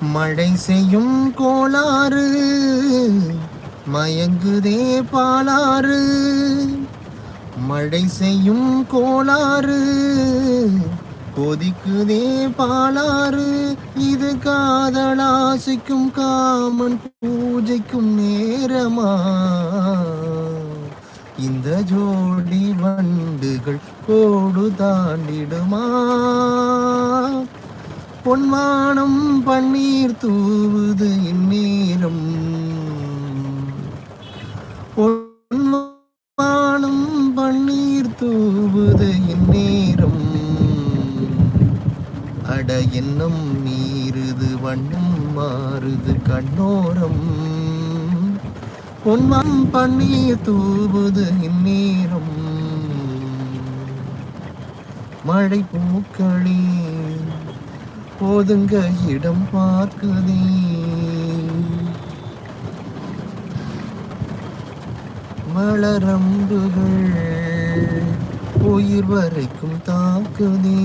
மழை செய்யும் கோளாறு மயங்குதே பாலாறு. மழை செய்யும் கோளாறு கொதிக்குதே பாலாறு. இது காதலாசிக்கும் காமன் பூஜைக்கும் நேரமா? இந்த ஜோடி வண்டுகள் கோடு தாண்டிடுமா? பொன்வானம் பன்னீர் தூவுது இந்நேரம் பொன்வானம் பன்னீர் தூவுது இந்நேரம் அட எண்ணம் நீருது வண்ணம் மாறுது கண்ணோரம். பொன்வம் பன்னீர் தூவுது இந்நேரம் மழை பூக்களே போதுங்க இடம் பார்க்குதே மலரம்புகள் உயிர் வரைக்கும் தாக்குதே.